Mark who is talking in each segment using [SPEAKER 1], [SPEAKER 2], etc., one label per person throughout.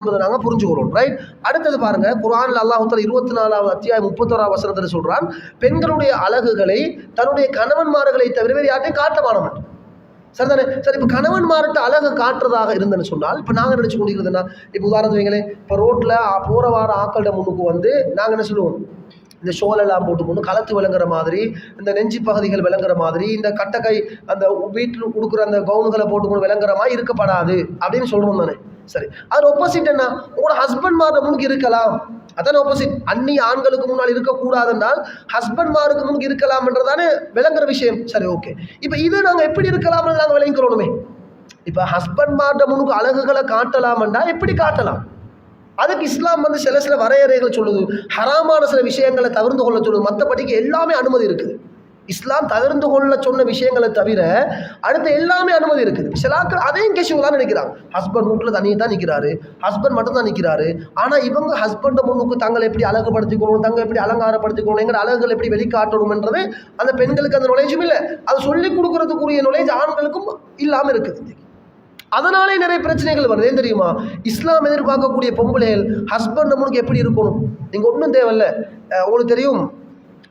[SPEAKER 1] நாங்க புரிஞ்சுக்கிறோம் ரைட் அடுத்தது பாருங்க குர்ஆன்ல அல்லாஹ் இருபத்தி நாலாவது அத்தியாயம் முப்பத்தோராவது வசனத்தில் சொல்றான் பெண்களுடைய அழகுகளை தன்னுடைய கணவன்மார்களை தவிர வேறு யார்ட்டையும் காட்ட மாட்டோம் சரிதானே? சரி இப்போ கணவன்மார்கிட்ட அழகை காட்டுறதாக இருந்தேன்னு சொன்னால் இப்போ நாங்கள் நினச்சி கொண்டிருக்கிறதுனா இப்போ உதாரணத்து வைங்களேன் இப்போ ரோட்டில் போகிற வார ஆக்கள்கிட்ட முன்னுக்கு வந்து நாங்கள் என்ன சொல்லுவோம்? இந்த ஷோலெல்லாம் போட்டு கொண்டு களத்து விளங்குற மாதிரி இந்த நெஞ்சு பகுதிகள் விளங்குற மாதிரி இந்த கட்டக்கை அந்த வீட்டில் கொடுக்குற அந்த கவுனுகளை போட்டுக்கொண்டு விளங்குற மாதிரி இருக்கப்படாது அப்படின்னு சொல்கிறோம் தானே? சரி. அது ஆப்போசிட் என்ன? உங்களோட ஹஸ்பண்ட் மாற முன்னுக்கு இருக்கலாம். அதான ஆப்போசிட் அன்னி ஆண்களுக்கு முன்னால் இருக்கக்கூடாதுன்னால் ஹஸ்பண்ட் மாருக்கு முன்னுக்கு இருக்கலாம்ன்றதானே விளங்குற விஷயம். சரி ஓகே இப்போ இது நாங்கள் எப்படி இருக்கலாம்னு நாங்கள் விளங்கிக்கிறோமே இப்போ ஹஸ்பண்ட் மார்ட முன்னுக்கு அழகுகளை காட்டலாம்ன்றா எப்படி காட்டலாம்? அதுக்கு இஸ்லாம் வந்து சில சில வரையறைகள் சொல்லுது. ஹராமான சில விஷயங்களை தவிர்த்து கொள்ள சொல்லுது. மற்றபடிக்கு எல்லாமே அனுமதி இருக்குது. இஸ்லாம் தவிர்த்து கொள்ள சொன்ன விஷயங்களை தவிர அடுத்த எல்லாமே அனுமதி இருக்குது. சில அதையும் கேஷுவலாக நினைக்கிறாங்க. ஹஸ்பண்ட் வீட்டில் தனியாக தான் நிற்கிறாரு ஹஸ்பண்ட் மட்டும் தான் நிற்கிறாரு ஆனால் இவங்க ஹஸ்பண்டை முன்னுக்கு தங்களை எப்படி அழகுபடுத்திக்கணும் தங்களை எப்படி அலங்காரப்படுத்திக்கணும் எங்கள் அழகுகள் எப்படி வெளிக்காட்டணும்ன்றது அந்த பெண்களுக்கு அந்த நுழைஞ்சும் இல்லை. அது சொல்லிக் கொடுக்கறதுக்குரிய நுழைஞ்சு ஆண்களுக்கும் இல்லாமல் இருக்குது அதனாலே நிறைய பிரச்சனைகள் வருது. ஏன் தெரியுமா? இஸ்லாம் எதிர்பார்க்கக்கூடிய பொம்பளைகள் ஹஸ்பண்ட் நம்மளுக்கு எப்படி இருக்கணும்? நீங்கள் ஒன்றும் தேவையில்ல. உங்களுக்கு தெரியும்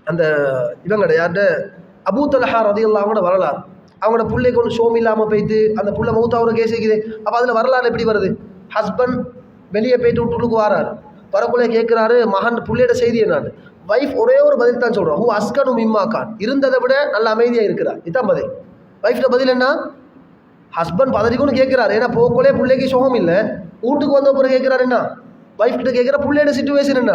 [SPEAKER 1] அந்த இவங்கட யார்கிட்ட? அபூ தலஹா ரதியுல்லா அவங்களோட வரலாறு. அவங்களோட பிள்ளை கொண்டு ஷோம் இல்லாமல் போயிட்டு அந்த புள்ள மௌத்தாவோட கேஸ் இருக்குது. அப்போ அதில் வரலாறு எப்படி வருது? ஹஸ்பண்ட் வெளியே போயிட்டு விட்டுக்கு வராரு. வரக்குள்ளே கேட்குறாரு மகன் புள்ளையோட செய்தி என்னான்னு. வைஃப் ஒரே ஒரு பதில் தான் சொல்கிறான் ஹூ அஸ்கனும் இம்மா கான். இருந்ததை விட நல்ல அமைதியாக இருக்கிறார் இதுதான் பதில். வைஃப்ட பதில் என்ன? ஹஸ்பண்ட் பதறிக்கும்னு கேட்குறாரு ஏன்னா போக்குள்ளே பிள்ளைக்கு சுகம் இல்லை வீட்டுக்கு வந்த பிறகு கேட்குறாரு என்ன? வைஃப்கிட்ட கேட்குற பிள்ளையோட சுச்சுவேஷன் என்ன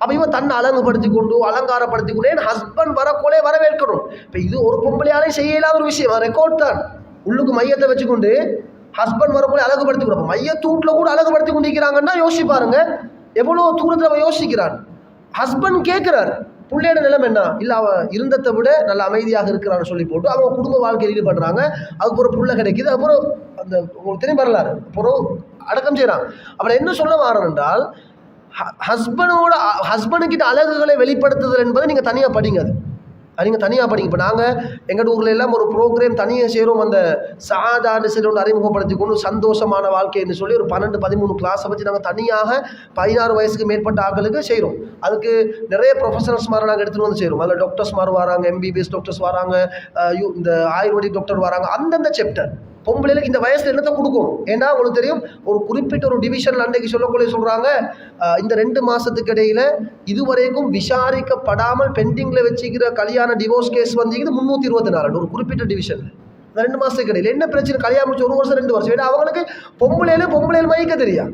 [SPEAKER 1] அப்போ இவன் தன்னை அழகுபடுத்தி கொண்டு அலங்காரப்படுத்தி கொண்டு என் ஹஸ்பண்ட் வரக்கோலே வரவேற்கணும். இப்போ இது ஒரு பொம்பளையாலே செய்ய இல்லாத ஒரு விஷயம் ரெக்கார்ட் தான். உள்ளுக்கு மையத்தை வச்சுக்கொண்டு ஹஸ்பண்ட் வரக்கோலே அழகுபடுத்தி கொடுப்போம் மையத்தூட்டில் கூட அழகுபடுத்தி கொண்டிருக்கிறாங்கன்னா யோசிச்சு பாருங்க எவ்வளோ தூரத்தில் அவன் யோசிக்கிறான். ஹஸ்பண்ட் கேட்குறாரு பிள்ளையோட நிலைமை என்ன? இல்லை அவன் இருந்ததை விட நல்ல அமைதியாக இருக்கிறான்னு சொல்லி போட்டு அவங்க குடும்ப வாழ்க்கையில் ஈடுபடுறாங்க. அதுக்கப்புறம் புள்ள கிடைக்குது அப்புறம் அந்த உங்களுக்கு தெரியும் வரலாறு அப்புறம் அடக்கம் செய்கிறான் அப்புறம் என்ன சொல்ல வாரன் என்றால் ஹஸ்பண்டோட ஹஸ்பண்டுக்கிட்ட அழகுகளை வெளிப்படுத்துதல் என்பது நீங்கள் தனியாக படிங்க அது. அது நீங்கள் தனியாக படிங்க. இப்போ நாங்கள் எங்கள் ஊரில் எல்லாம் ஒரு ப்ரோக்ராம் தனியாக செய்கிறோம் அந்த சாதாரண சில ஒன்று அறிமுகப்படுத்திக்கணும் சந்தோஷமான வாழ்க்கைன்னு சொல்லி ஒரு பன்னெண்டு பதிமூணு கிளாஸை வச்சு நாங்கள் தனியாக பதினாறு வயசுக்கு மேற்பட்ட ஆட்களுக்கு செய்கிறோம் அதுக்கு நிறைய ப்ரொஃபஷனல்ஸ் மாதிரி நாங்கள் எடுத்துகிட்டு வந்து செய்கிறோம் அதில் டாக்டர்ஸ் மாதிரி வராங்க எம்பிபிஎஸ் டாக்டர்ஸ் வராங்க யூ இந்த ஆயுர்வேதிக் டாக்டர் வராங்க. அந்தந்த சாப்டர் பொம்பளைகளுக்கு இந்த வயசில் என்னத்தை கொடுக்கும்? ஏன்னா உங்களுக்கு தெரியும் ஒரு குறிப்பிட்ட ஒரு டிவிஷன் அன்றைக்கு சொல்லக்கூடிய சொல்கிறாங்க இந்த ரெண்டு மாதத்துக்கு இடையில் இதுவரைக்கும் விசாரிக்கப்படாமல் பெண்டிங்கில் வச்சுக்கிற கல்யாண டிவோர்ஸ் கேஸ் வந்தீங்கன்னா முந்நூற்றி இருபத்தி நாலு ஒரு குறிப்பிட்ட டிவிஷனில் இந்த ரெண்டு மாதத்துக்கு இடையில். என்ன பிரச்சனை? கல்யாணம் முடிச்சு ஒரு வருஷம் ரெண்டு வருஷம். ஏன்னா அவங்களுக்கு பொம்பளையில பொம்பளையில் மயக்க தெரியாது.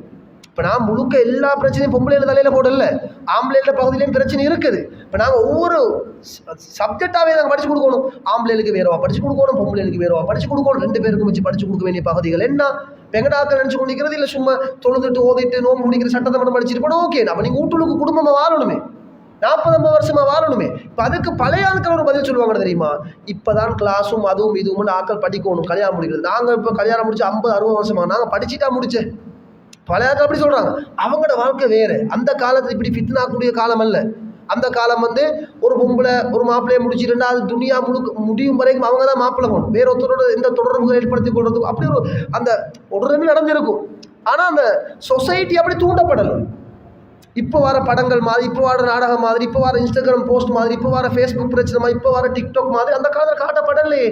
[SPEAKER 1] இப்போ நான் முழுக்க எல்லா பிரச்சனையும் பொம்பளையில் தலையில் போடல. ஆம்பளைல பகுதியிலையும் பிரச்சனை இருக்குது. இப்போ நாங்கள் ஒவ்வொரு சப்ஜெக்டாகவே நாங்கள் படித்து கொடுக்கணும். ஆம்பளைகளுக்கு வேறவா படித்து கொடுக்கணும் பொம்பளைகளுக்கு வேறவா படிச்சு கொடுக்கணும். ரெண்டு பேருக்கும் வச்சு படித்து கொடுக்க வேண்டிய பகுதிகள் என்ன? பெங்கடாக்கள் நினச்சி கொண்டிருக்கிறது இல்லை சும்மா தொழுதுட்டு ஓதிட்டு நோம்பு முடிக்கிற சட்டத்தை மட்டும் படிச்சுட்டு போனோம் ஓகே அப்போ நீங்கள் வீட்டுக்கு குடும்பமாக வாழணுமே. நாற்பது ஐம்பது வருஷமாக வாழணுமே. இப்போ அதுக்கு பழைய ஆட்கள் ஒரு பதில் சொல்லுவாங்க தெரியுமா? இப்போ தான் கிளாஸும் அதுவும் இதுவும் ஆட்கள் படிக்கணும் கல்யாணம் முடிக்கிறது. நாங்கள் இப்போ கல்யாணம் முடிச்சு ஐம்பது அறுபது வருஷமாக நாங்கள் படிச்சுட்டா முடிச்சேன் பழைய ஆட்கள் அப்படி சொல்கிறாங்க அவங்களோட வாழ்க்கை வேறு. அந்த காலத்தில் இப்படி ஃபிட்னாக்கூடிய காலம் அல்ல. அந்த காலம் வந்து ஒரு பொம்பளை ஒரு மாப்பிள்ளையை முடிச்சிருந்தா அது துணியா முழுக்க முடியும் வரைக்கும் அவங்க தான் மாப்பிள்ளை போகணும். வேற ஒருத்தரோட எந்த தொடர்புகள் ஏற்படுத்தி கொள்றதுக்கும் அப்படி ஒரு அந்த உடனே நடந்திருக்கும். ஆனால் அந்த சொசைட்டி அப்படி தூண்டப்படலை. இப்போ வர படங்கள் மாதிரி இப்போ வர நாடகம் மாதிரி இப்போ வர இன்ஸ்டாகிராம் போஸ்ட் மாதிரி இப்போ வர ஃபேஸ்புக் பிரச்சனை மாதிரி இப்போ வர டிக்டாக் மாதிரி அந்த காலத்தில் காட்டப்படலையே.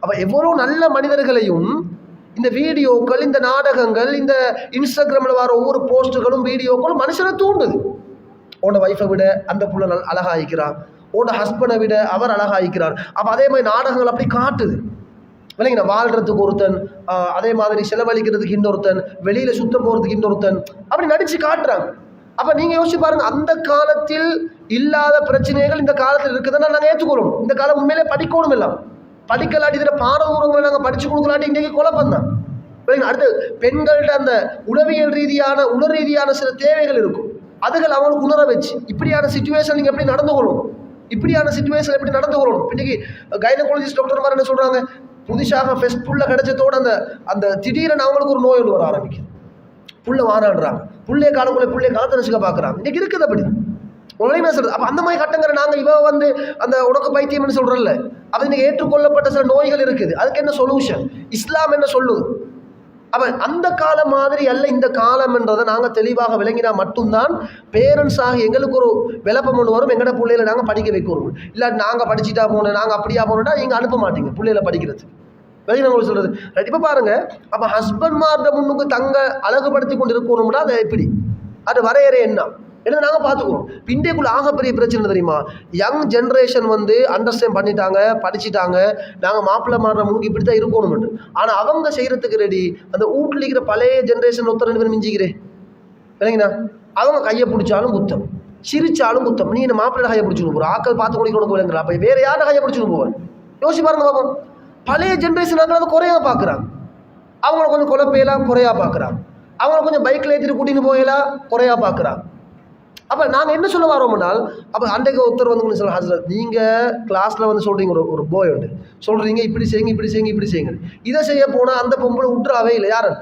[SPEAKER 1] அப்போ எவ்வளோ நல்ல மனிதர்களையும் இந்த வீடியோக்கள் இந்த நாடகங்கள் இந்த இன்ஸ்டாகிராமில் வர ஒவ்வொரு போஸ்ட்டுகளும் வீடியோக்களும் மனுஷனை தூண்டுது. உன்னோட ஒய்ஃபை விட அந்த புள்ள நல் அழகாகிக்கிறான் உன்னோட ஹஸ்பண்டை விட அவர் அழகாகிக்கிறார் அப்போ அதே மாதிரி நாடகங்கள் அப்படி காட்டுது. இல்லைங்க வாழ்கிறதுக்கு ஒருத்தன் அதே மாதிரி செலவழிக்கிறதுக்கு இன்னொருத்தன் வெளியில் சுத்த போகிறதுக்கு இன்னொருத்தன் அப்படி நடித்து காட்டுறாங்க. அப்போ நீங்கள் யோசிச்சு பாருங்க அந்த காலத்தில் இல்லாத பிரச்சனைகள் இந்த காலத்தில் இருக்குதுன்னா நாங்கள் ஏற்றுக்கொள்ளணும் இந்த காலம் உண்மையிலே படிக்கணும் எல்லாம். படிக்கலாட்டி இதில் பாடமுறங்களை நாங்கள் படித்து கொடுக்கலாட்டி இன்றைக்கி குழப்பம் தான். அடுத்து பெண்கள்கிட்ட அந்த உளவியல் ரீதியான உணர் ரீதியான சில தேவைகள் இருக்கும். அதுகள் அவங்களுக்கு உணர வச்சு இப்படியான சுச்சுவேஷன் நீங்கள் எப்படி நடந்து கொள்ளணும்? இப்படியான சுச்சுவேஷன் எப்படி நடந்து கொள்ளணும்? இன்னைக்கு கைனகாலஜிஸ்ட் டாக்டர் மாதிரி என்ன சொல்கிறாங்க புதுசாக ஃபெஸ்ட் புள்ள கிடைச்சதோடு அந்த அந்த திடீரென அவங்களுக்கு ஒரு நோய் ஒன்று வர ஆரம்பிக்குது. புள்ள வாரான்றாங்க. புள்ளைய காலங்களை புள்ளைய காலத்தை பார்க்குறாங்க இன்றைக்கி இருக்குது அப்படி உடனே நான் சொல்றது. அப்போ அந்த மாதிரி கட்டங்கிற நாங்கள் இவ வந்து அந்த உனக்கு பைத்தியம்னு சொல்கிறல்ல அது ஏற்றுக்கொள்ளப்பட்ட சில நோய்கள் இருக்குது. அதுக்கு என்ன சொல்யூஷன் இஸ்லாம் என்ன சொல்லுது? அப்போ அந்த காலம் மாதிரி அல்ல இந்த காலம்ன்றதை நாங்கள் தெளிவாக விளங்கினா மட்டும்தான் பேரண்ட்ஸாக எங்களுக்கு ஒரு விளப்பம் ஒன்று வரும். எங்களோட பிள்ளைகளை நாங்கள் படிக்க வைக்கிறோம். இல்லை நாங்கள் படிச்சுட்டா போனோம் நாங்கள் அப்படியா போனோம்னா நீங்கள் அனுப்ப மாட்டீங்க பிள்ளைகளை படிக்கிறதுக்கு. வெளியே உங்களுக்கு சொல்கிறது ரைட். இப்போ பாருங்க. அப்ப ஹஸ்பண்ட்மார்ட முன்னுக்கு தங்க அழகுபடுத்தி கொண்டு இருக்கணும்னா அது எப்படி? அது வரையறை என்ன? என்ன நாங்கள் பார்த்துக்குவோம். இந்தியக்குள்ள ஆகப்பெரிய பிரச்சனை தெரியுமா? யங் ஜென்ரேஷன் வந்து அண்டர்ஸ்டாண்ட் பண்ணிட்டாங்க படிச்சுட்டாங்க. நாங்கள் மாப்பிள்ளை மாறுற முன்னுக்கு இப்படி தான் இருக்கணும்னு ஆனால் அவங்க செய்கிறதுக்கு ரெடி அந்த வீட்டில் இருக்கிற பழைய ஜென்ரேஷன் ஒருத்தர் ரெண்டு பேரும் மிஞ்சிக்கிறே. இல்லைங்கண்ணா அவங்க கையை பிடிச்சாலும் குத்தம். சிரிச்சாலும் குத்தம். நீ என்ன மாப்பிள்ளை கையை பிடிச்சிட்டு போகிற ஆக்கள் பார்த்து கொண்டு கொண்டு போகிறேங்களா அப்போ வேறு யாரை கையை பிடிச்சிட்டு போவேன் யோசிச்சு பாருங்க பாப்போம். பழைய ஜென்ரேஷன் அதை குறையாக பார்க்குறாங்க அவங்கள கொஞ்சம் குழப்பையெல்லாம் குறையாக பார்க்குறாங்க அவங்கள கொஞ்சம் பைக்கில் ஏற்றிட்டு கூட்டின்னு போயெல்லாம் குறையாக பார்க்குறாங்க அப்போ நாங்கள் என்ன சொல்ல வரோம்னால் அப்போ அன்றைக்கு ஒருத்தர் வந்து சொல்ல ஹசரத் நீங்கள் கிளாஸில் வந்து சொல்கிறீங்க ஒரு ஒரு போய் உண்டு சொல்கிறீங்க இப்படி செய்யுங்க இப்படி செய்யுங்க இப்படி செய்யுங்க. இதை செய்ய போனால் அந்த பொம்பளை விட்டுறாவே இல்லை யாரு?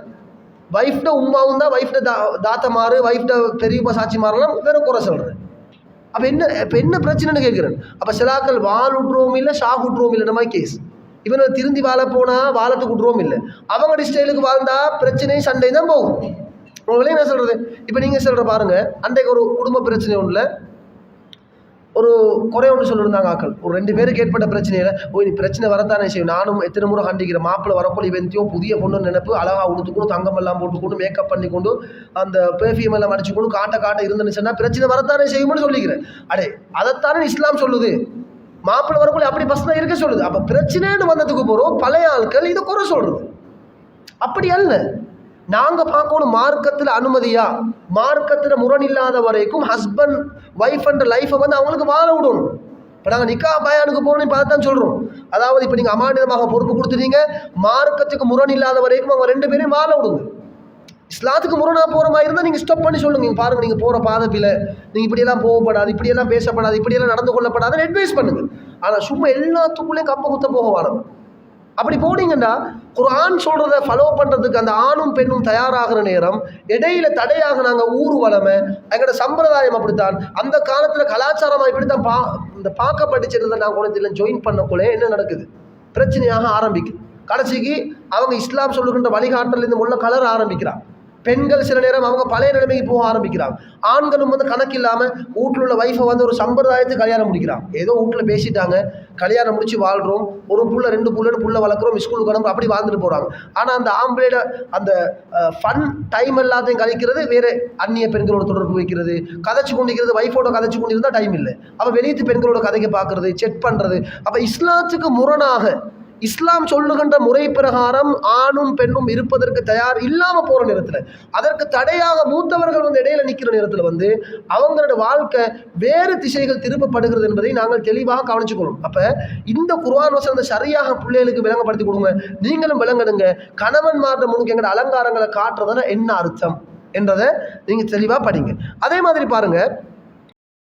[SPEAKER 1] வைஃப்ட உமாவும் தான் வைஃப்ட தா தாத்தமாரு வைஃப்ட பெரியப்பா சாட்சி மாறலாம் வேற குறை சொல்கிறேன் அப்போ என்ன இப்போ என்ன பிரச்சனைன்னு கேட்குறேன். அப்போ சிலாக்கள் வால் விட்ருவோம் இல்லை ஷாக் விட்ருவோம் இல்லை மாதிரி கேஸ் இவனை திருந்தி வாழ போனால் வாழத்துக்கு விட்ருவோம் இல்லை. அவங்க ஸ்டைலுக்கு வாழ்ந்தா பிரச்சனையும் சண்டை தான் போகும். உங்களே என்ன சொல்கிறது இப்போ நீங்கள் சொல்கிற பாருங்க அன்றைக்கு ஒரு குடும்ப பிரச்சனை ஒன்றில் ஒரு குறை ஒன்று சொல்லியிருந்தாங்க ஆக்கள் ஒரு ரெண்டு பேருக்கு ஏற்பட்ட பிரச்சனையில் ஓ நீ பிரச்சனை வரத்தானே செய்யும். நானும் எத்தனை முறை கண்டிக்கிறேன். மாப்பிள்ளை வரக்குள்ள இவன்த்தையும் புதிய பொண்ணு நினைப்பு அழகாக உடுத்துக்கணும் தங்கம் எல்லாம் போட்டுக்கொண்டு மேக்கப் பண்ணிக்கொண்டு அந்த பெர்ஃபியூம் எல்லாம் அடிச்சுக்கொண்டு காட்ட காட்ட இருந்துன்னு சொன்னால் பிரச்சனை வரத்தானே செய்யும்னு சொல்லிக்கிறேன். அடே அதைத்தானே இஸ்லாம் சொல்லுது. மாப்பிள்ளை வரக்குள்ள அப்படி பஸ் தான் இருக்க சொல்லுது. அப்போ பிரச்சனைன்னு வந்ததுக்கு போகிறோம் பழைய ஆட்கள் இதை குறை சொல்கிறது அப்படி அல்ல. நாங்கள் பார்க்கணும் மார்க்கத்தில் அனுமதியா? மார்க்கத்தில் முரண் இல்லாத வரைக்கும் ஹஸ்பண்ட் ஒய்ஃப் அண்ட் லைஃப்பை வந்து அவங்களுக்கு வாழ விடணும். இப்போ நாங்கள் நிக்கா பயானுக்கு போகணும் பார்த்து தான் சொல்கிறோம் அதாவது இப்போ நீங்கள் அமானிதமாக பொறுப்பு கொடுத்துட்டீங்க மார்க்கத்துக்கு முரண் இல்லாத வரைக்கும் அவங்க ரெண்டு பேரையும் வாழ விடுங்க. இஸ்லாத்துக்கு முரணாக போகிற மாதிரி இருந்தால் நீங்கள் ஸ்டாப் பண்ணி சொல்லுங்க. நீங்கள் பாருங்கள் நீங்கள் போகிற பாதப்பில் நீங்கள் இப்படியெல்லாம் போகப்படாது இப்படியெல்லாம் பேசப்படாது இப்படியெல்லாம் நடந்து கொள்ளப்படாதுன்னு அட்வைஸ் பண்ணுங்கள் ஆனால் சும்மா எல்லாத்துக்குள்ளேயும் கப்ப குத்த போக வாழணும் அப்படி போனீங்கன்னா குரான் சொல்கிறத ஃபாலோ பண்ணுறதுக்கு அந்த ஆணும் பெண்ணும் தயாராகிற நேரம் இடையில தடையாக நாங்கள் ஊர் வளமை எங்களோட சம்பிரதாயம் அப்படித்தான். அந்த காலத்தில் கலாச்சாரமாக இப்படி இப்படித்தான் பா இந்த பார்க்க படிச்சிருந்த நான் குழந்தையில ஜாயின் பண்ணக்குள்ளே என்ன நடக்குது? பிரச்சனையாக ஆரம்பிக்குது. கடைசிக்கு அவங்க இஸ்லாம் சொல்லுகின்ற வழிகாட்டலேருந்து இந்த முள்ள கலர் ஆரம்பிக்கிறான் பெண்கள் சில நேரம் அவங்க பழைய நிலைமைக்கு போக ஆரம்பிக்கிறாங்க. ஆண்களும் வந்து கணக்கு இல்லாமல் வீட்டில் உள்ள ஒய்ஃபை வந்து ஒரு சம்பிரதாயத்தை கல்யாணம் முடிக்கிறாங்க. ஏதோ வீட்டில் பேசிட்டாங்க. கல்யாணம் முடிச்சு வாழ்கிறோம் ஒரு புள்ள ரெண்டு புள்ளன்னு புள்ள வளர்க்குறோம். ஸ்கூலுக்கு அனுப்ப அப்படி வாழ்ந்துட்டு போகிறாங்க ஆனால் அந்த ஆம்பளையோட அந்த ஃபன் டைம் எல்லாத்தையும் கழிக்கிறது வேறு அந்நிய பெண்களோட தொடர்பு வைக்கிறது. கதைச்சு கொண்டிருக்கிறது ஒய்ஃபோட கதைச்சு கொண்டிருந்தால் டைம் இல்லை. அப்போ வெளியத்து பெண்களோட கதைக்கு பார்க்குறது செக் பண்ணுறது அப்போ இஸ்லாத்துக்கு முரணாக இஸ்லாம் சொல்லுகின்ற முறை பிரகாரம் ஆணும் பெண்ணும் இருப்பதற்கு தயார் இல்லாமல் போகிற நேரத்தில் அதற்கு தடையாக மூத்தவர்கள் வந்து இடையில நிற்கிற நேரத்தில் வந்து அவங்களோட வாழ்க்கை வேறு திசைகள் திருப்பப்படுகிறது என்பதை நாங்கள் தெளிவாக கவனிச்சுக்கணும். அப்போ இந்த குர்வான் வசனத்தை சரியாக பிள்ளைகளுக்கு விளங்கப்படுத்தி கொடுங்க. நீங்களும் விளங்கடுங்க கணவன் மாற்ற முழுக்க எங்களோட அலங்காரங்களை காட்டுறதுல என்ன அர்த்தம்? என்றதை நீங்கள் தெளிவாக படிங்க. அதே மாதிரி பாருங்கள்